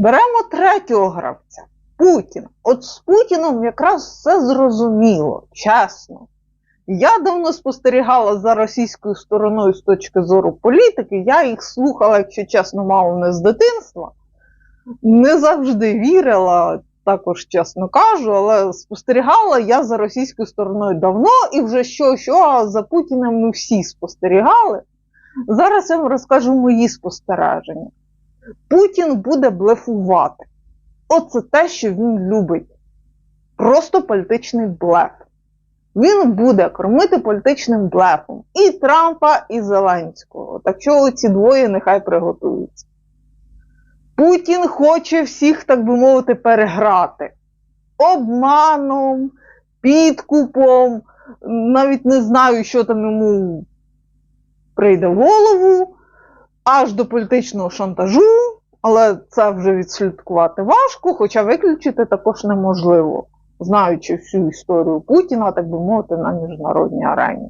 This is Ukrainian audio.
Беремо третього гравця Путін. От з Путіном якраз все зрозуміло, чесно. Я давно спостерігала за російською стороною з точки зору політики. Я їх слухала, якщо чесно, мало не з дитинства. Не завжди вірила, також чесно кажу, але спостерігала я за російською стороною давно і вже що, що а за Путіним ми всі спостерігали. Зараз я вам розкажу мої спостереження. Путін буде блефувати. Оце те, що він любить. Просто політичний блеф. Він буде кормити політичним блефом і Трампа, і Зеленського. Так що ці двоє нехай приготуються. Путін хоче всіх, так би мовити, переграти обманом, підкупом. Навіть не знаю, що там йому прийде в голову, аж до політичного шантажу, але це вже відслідкувати важко, хоча виключити також неможливо, знаючи всю історію Путіна, так би мовити, на міжнародній арені.